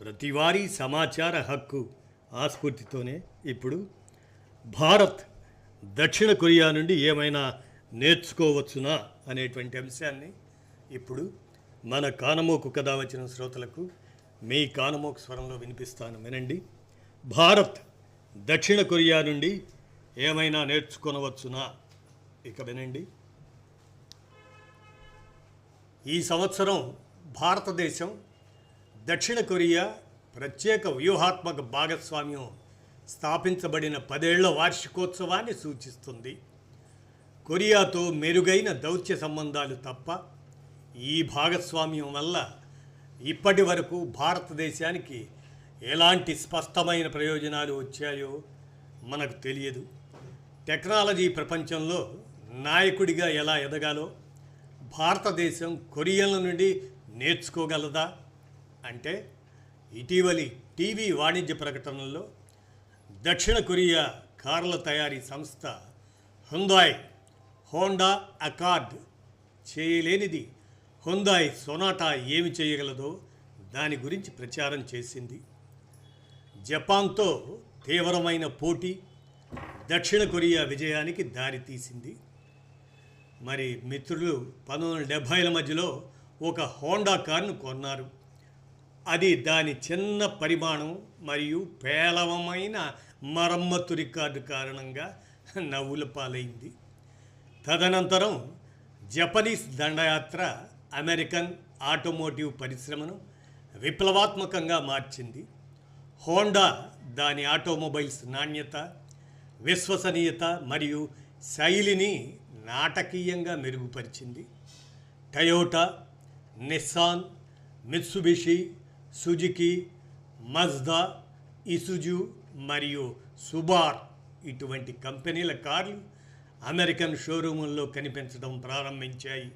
ప్రతివారీ సమాచార హక్కు ఆస్ఫూర్తితోనే ఇప్పుడు భారత్ దక్షిణ కొరియా నుండి ఏమైనా నేర్చుకోవచ్చునా అనేటువంటి అంశాన్ని ఇప్పుడు మన కానమోకు కథ వచ్చిన శ్రోతలకు మీ కానమోకు స్వరంలో వినిపిస్తాను. వినండి. భారత్ దక్షిణ కొరియా నుండి ఏమైనా నేర్చుకొనవచ్చునా? ఇక వినండి. ఈ సంవత్సరం భారతదేశం దక్షిణ కొరియా ప్రత్యేక వ్యూహాత్మక భాగస్వామ్యం స్థాపించబడిన పదేళ్ళ వార్షికోత్సవాన్ని సూచిస్తుంది. కొరియాతో మెరుగైన దౌత్య సంబంధాలు తప్ప ఈ భాగస్వామ్యం వల్ల ఇప్పటి వరకు భారతదేశానికి ఎలాంటి స్పష్టమైన ప్రయోజనాలు వచ్చాయో మనకు తెలియదు. టెక్నాలజీ ప్రపంచంలో నాయకుడిగా ఎలా ఎదగాలో భారతదేశం కొరియన్ల నుండి నేర్చుకోగలదా? అంటే ఇటీవలి టీవీ వాణిజ్య ప్రకటనల్లో దక్షిణ కొరియా కార్ల తయారీ సంస్థ హుందాయ్ హోండా అకార్డ్ చేయలేనిది హుందాయ్ సొనాటా ఏమి చేయగలదో దాని గురించి ప్రచారం చేసింది. జపాన్తో తీవ్రమైన పోటీ దక్షిణ కొరియా విజయానికి దారితీసింది మరి మిత్రులు పంతొమ్మిది వందల డెబ్భైల మధ్యలో ఒక హోండా కార్ను కొన్నారు. అది దాని చిన్న పరిమాణం మరియు పేలవమైన మరమ్మతు రికార్డు కారణంగా నవ్వుల పాలైంది. తదనంతరం జపనీస్ దండయాత్ర అమెరికన్ ఆటోమోటివ్ పరిశ్రమను విప్లవాత్మకంగా మార్చింది. హోండా దాని ఆటోమొబైల్స్ నాణ్యత విశ్వసనీయత మరియు శైలిని నాటకీయంగా మెరుగుపరిచింది. Toyota Nissan Mitsubishi Suzuki Mazda Isuzu మరియు సుబార్ ఇటువంటి కంపెనీల కార్లు అమెరికన్ షోరూముల్లో కనిపించడం ప్రారంభించాయి.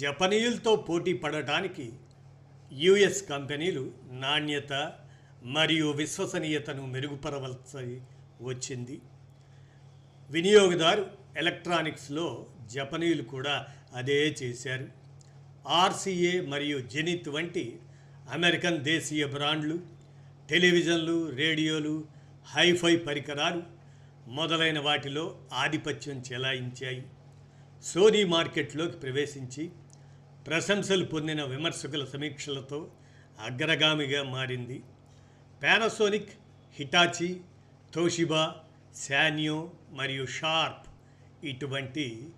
జపనీయులతో పోటీ పడటానికి యుఎస్ కంపెనీలు నాణ్యత మరియు విశ్వసనీయతను మెరుగుపరవలసి వచ్చింది. వినియోగదారు ఎలక్ట్రానిక్స్లో జపనీయులు కూడా అదే చేశారు. ఆర్సీఏ మరియు జెనిత్ వంటి అమెరికన్ దేశీయ బ్రాండ్లు టెలివిజన్లు రేడియోలు హైఫై పరికరాలు మొదలైన వాటిలో ఆధిపత్యం చెలాయించాయి. సోనీ మార్కెట్లోకి ప్రవేశించి ప్రశంసలు పొందిన విమర్శకుల సమీక్షలతో అగ్రగామిగా మారింది. పానాసోనిక్ హిటాచి తోషిబా శాన్యో మరియు షార్ప్ ఇటువంటి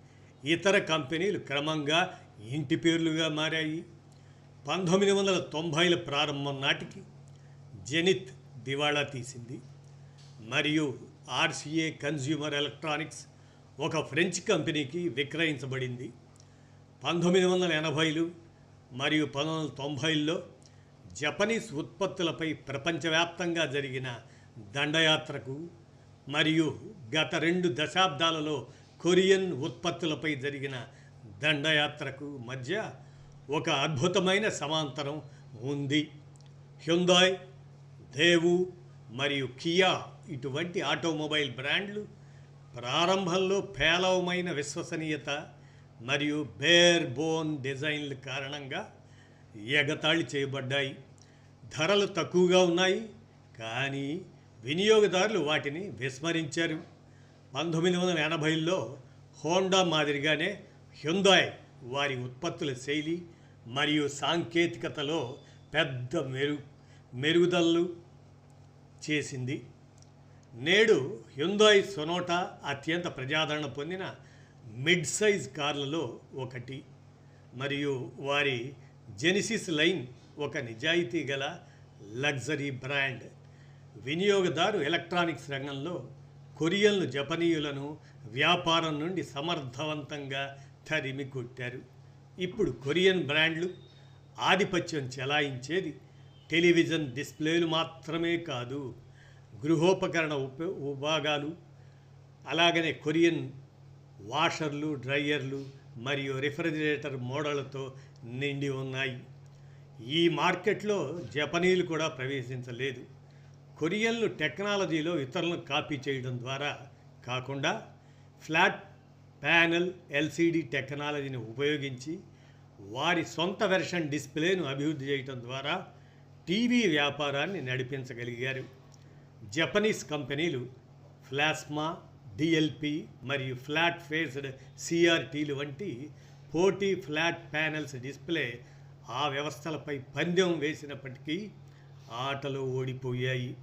ఇతర కంపెనీలు క్రమంగా ఇంటి పేర్లుగా మారాయి. పంతొమ్మిది వందల తొంభైల ప్రారంభం నాటికి జెనిత్ దివాళా తీసింది. మరియు ఆర్సీఏ కన్జ్యూమర్ ఎలక్ట్రానిక్స్ ఒక ఫ్రెంచ్ కంపెనీకి విక్రయించబడింది. పంతొమ్మిది వందల ఎనభైలు మరియు పంతొమ్మిది వందల తొంభైల్లో జపనీస్ ఉత్పత్తులపై ప్రపంచవ్యాప్తంగా జరిగిన దండయాత్రకు మరియు గత రెండు దశాబ్దాలలో కొరియన్ ఉత్పత్తులపై జరిగిన దండయాత్రకు మధ్య ఒక అద్భుతమైన సమాంతరం ఉంది. హ్యుందాయ్ దేవు మరియు కియా ఇటువంటి ఆటోమొబైల్ బ్రాండ్లు ప్రారంభంలో పేలవమైన విశ్వసనీయత మరియు బేర్ బోన్ డిజైన్ల కారణంగా ఎగతాళి చేయబడ్డాయి. ధరలు తక్కువగా ఉన్నాయి కానీ వినియోగదారులు వాటిని విస్మరించారు. పంతొమ్మిది వందల ఎనభైలో హోండా మాదిరిగానే హ్యుందాయ్ వారి ఉత్పత్తుల శైలి మరియు సాంకేతికతలో పెద్ద మెరు మెరుగుదలలు చేసింది. నేడు హ్యుందాయ్ సొనోటా అత్యంత ప్రజాదరణ పొందిన మిడ్ సైజ్ కార్లలో ఒకటి. మరియు వారి జెనిసిస్ లైన్ ఒక నిజాయితీ గల లగ్జరీ బ్రాండ్. వినియోగదారు ఎలక్ట్రానిక్స్ రంగంలో కొరియన్లు జపనీయులను వ్యాపారం నుండి సమర్థవంతంగా తరిమి కొట్టారు ఇప్పుడు కొరియన్ బ్రాండ్లు ఆధిపత్యం చెలాయించేది టెలివిజన్ డిస్ప్లేలు మాత్రమే కాదు గృహోపకరణ ఉప విభాగాలు అలాగనే కొరియన్ వాషర్లు డ్రైయర్లు మరియు రిఫ్రిజిరేటర్ మోడళ్ళతో నిండి ఉన్నాయి. ఈ మార్కెట్లో జపనీయులు కూడా ప్రవేశించలేదు. కొరియన్లు టెక్నాలజీలో ఇతరులను కాపీ చేయడం ద్వారా కాకుండా ఫ్లాట్ ప్యానెల్ ఎల్సిడి టెక్నాలజీని ఉపయోగించి వారి సొంత వెర్షన్ డిస్ప్లేను అభివృద్ధి చేయటం ద్వారా టీవీ వ్యాపారాన్ని నడిపించగలిగారు. జపనీస్ కంపెనీలు ఫ్లాస్మా డిఎల్పి మరియు ఫ్లాట్ ఫేస్డ్ సిఆర్టీలు వంటి పోటీ ఫ్లాట్ ప్యానెల్స్ డిస్ప్లే ఆ వ్యవస్థలపై పందెం వేసినప్పటికీ ఆటలు ఓడిపోయాయి.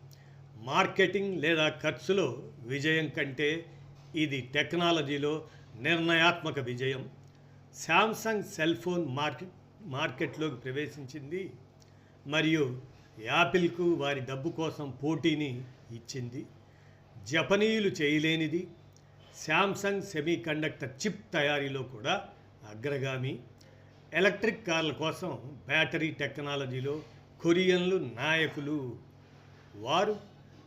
మార్కెటింగ్ లేదా ఖర్చులో విజయం కంటే ఇది టెక్నాలజీలో నిర్ణయాత్మక విజయం. శాంసంగ్ సెల్ ఫోన్ మార్కెట్ మార్కెట్లోకి ప్రవేశించింది మరియు యాపిల్కు వారి డబ్బు కోసం పోటీని ఇచ్చింది. జపనీయులు చేయలేనిది. శాంసంగ్ సెమీ కండక్టర్ చిప్ తయారీలో కూడా అగ్రగామి. ఎలక్ట్రిక్ కార్ల కోసం బ్యాటరీ టెక్నాలజీలో కొరియన్లు నాయకులు వారు.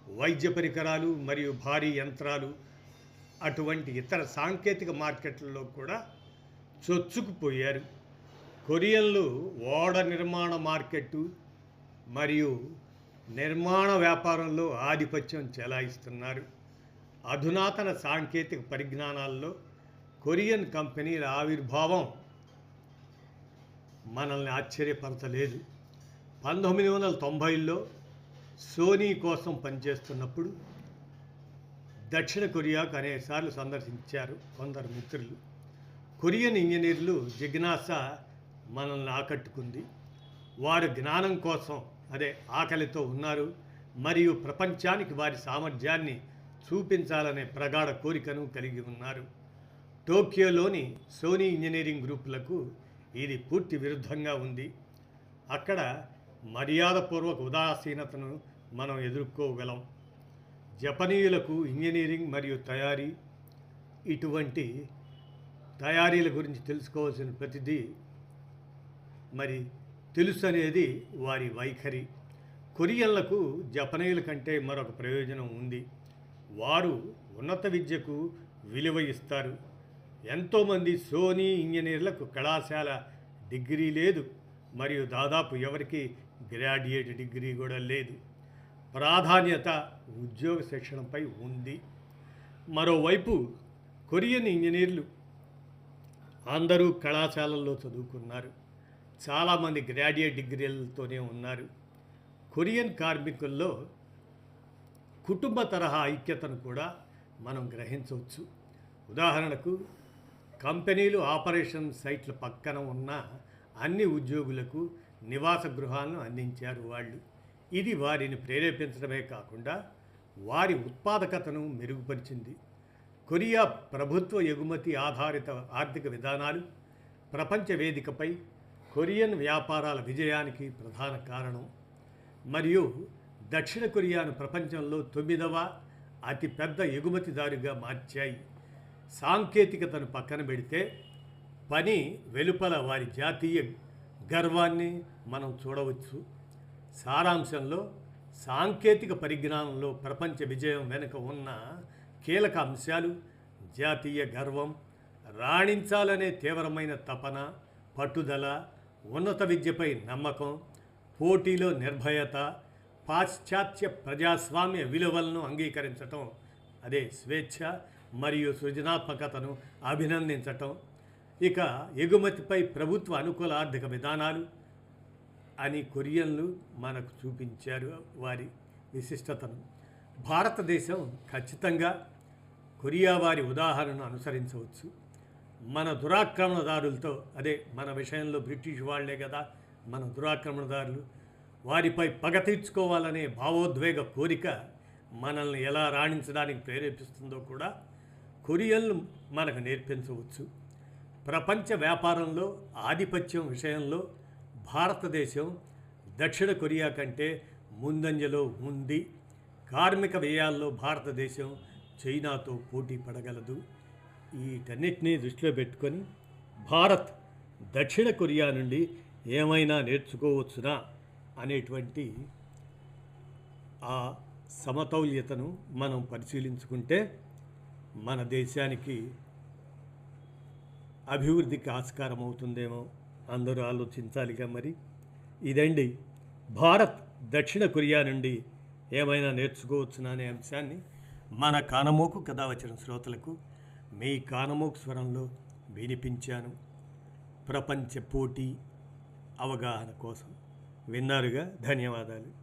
వైద్య పరికరాలు మరియు భారీ యంత్రాలు అటువంటి ఇతర సాంకేతిక మార్కెట్లలో కూడా చొచ్చుకుపోయారు. కొరియన్లు ఓడ నిర్మాణ మార్కెట్టు మరియు నిర్మాణ వ్యాపారంలో ఆధిపత్యం చెలాయిస్తున్నారు. అధునాతన సాంకేతిక పరిజ్ఞానాల్లో కొరియన్ కంపెనీల ఆవిర్భావం మనల్ని ఆశ్చర్యపరచలేదు. పంతొమ్మిది వందల తొంభైలో సోనీ కోసం పనిచేస్తున్నప్పుడు దక్షిణ కొరియాకు అనేకసార్లు సందర్శించారు కొందరు మిత్రులు. కొరియన్ ఇంజనీర్లు జిజ్ఞాస మనల్ని ఆకట్టుకుంది. వారు జ్ఞానం కోసం అదే ఆకలితో ఉన్నారు మరియు ప్రపంచానికి వారి సామర్థ్యాన్ని చూపించాలనే ప్రగాఢ కోరికను కలిగి ఉన్నారు. టోక్యోలోని సోనీ ఇంజనీరింగ్ గ్రూపులకు ఇది పూర్తి విరుద్ధంగా ఉంది. అక్కడ మర్యాదపూర్వక ఉదాసీనతను మనం ఎదుర్కోగలం. జపనీయులకు ఇంజనీరింగ్ మరియు తయారీ ఇటువంటి తయారీల గురించి తెలుసుకోవాల్సిన ప్రతిదీ మరి తెలుసు అనేది వారి వైఖరి. కొరియన్లకు జపనీయుల కంటే మరొక ప్రయోజనం ఉంది. వారు ఉన్నత విద్యకు విలువ ఇస్తారు. ఎంతోమంది సోనీ ఇంజనీర్లకు కళాశాల డిగ్రీ లేదు. మరియు దాదాపు ఎవరికి గ్రాడ్యుయేట్ డిగ్రీ కూడా లేదు. ప్రాధాన్యత ఉద్యోగ శిక్షణపై ఉంది. మరోవైపు కొరియన్ ఇంజనీర్లు అందరూ కళాశాలల్లో చదువుకున్నారు. చాలామంది గ్రాడ్యుయేట్ డిగ్రీలతోనే ఉన్నారు. కొరియన్ కార్మికుల్లో కుటుంబ తరహా ఐక్యతను కూడా మనం గ్రహించవచ్చు. ఉదాహరణకు కంపెనీలు ఆపరేషన్ సైట్ల పక్కన ఉన్న అన్ని ఉద్యోగులకు నివాస గృహాలను అందించారు వాళ్ళు. ఇది వారిని ప్రేరేపించడమే కాకుండా వారి ఉత్పాదకతను మెరుగుపరిచింది. కొరియా ప్రభుత్వ ఎగుమతి ఆధారిత ఆర్థిక విధానాలు ప్రపంచ వేదికపై కొరియన్ వ్యాపారాల విజయానికి ప్రధాన కారణం. మరియు దక్షిణ కొరియాను ప్రపంచంలో తొమ్మిదవ అతిపెద్ద ఎగుమతిదారుగా మార్చాయి. సాంకేతికతను పక్కన పెడితే పని వెలుపల వారి జాతీయ గర్వాన్ని మనం చూడవచ్చు. సారాంశంలో సాంకేతిక పరిజ్ఞానంలో ప్రపంచ విజయం వెనుక ఉన్న కీలక అంశాలు జాతీయ గర్వం రాణించాలనే తీవ్రమైన తపన పట్టుదల ఉన్నత విద్యపై నమ్మకం పోటీలో నిర్భయత పాశ్చాత్య ప్రజాస్వామ్య విలువలను అంగీకరించటం అదే స్వేచ్ఛ మరియు సృజనాత్మకతను అభినందించటం ఇక ఎగుమతిపై ప్రభుత్వ అనుకూల ఆర్థిక విధానాలు అని కొరియన్లు మనకు చూపించారు వారి విశిష్టతను. భారతదేశం ఖచ్చితంగా కొరియా వారి ఉదాహరణను అనుసరించవచ్చు. మన దురాక్రమణదారులతో అదే మన విషయంలో బ్రిటిష్ వాళ్ళే కదా మన దురాక్రమణదారులు వారిపై పగ తీర్చుకోవాలనే భావోద్వేగ కోరిక మనల్ని ఎలా రాణించడానికి ప్రేరేపిస్తుందో కూడా కొరియన్లు మనకు నేర్పించవచ్చు. ప్రపంచ వ్యాపారంలో ఆధిపత్యం విషయంలో భారతదేశం దక్షిణ కొరియా కంటే ముందంజలో ఉంది. కార్మిక వ్యయాల్లో భారతదేశం చైనాతో పోటీ పడగలదు. వీటన్నిటినీ దృష్టిలో పెట్టుకొని భారత్ దక్షిణ కొరియా నుండి ఏమైనా నేర్చుకోవచ్చునా అనేటువంటి ఆ సమతౌల్యతను మనం పరిశీలించుకుంటే మన దేశానికి అభివృద్ధికి ఆస్కారం అవుతుందేమో అందరూ ఆలోచించాలిగా మరి. ఇదండి భారత్ దక్షిణ కొరియా నుండి ఏమైనా నేర్చుకోవచ్చునా అనే అంశాన్ని మన కానమోకు కథ వచ్చిన శ్రోతలకు మీ కానమోకు స్వరంలో వినిపించాను. ప్రపంచ పోటీ అవగాహన కోసం విన్నారుగా? ధన్యవాదాలు.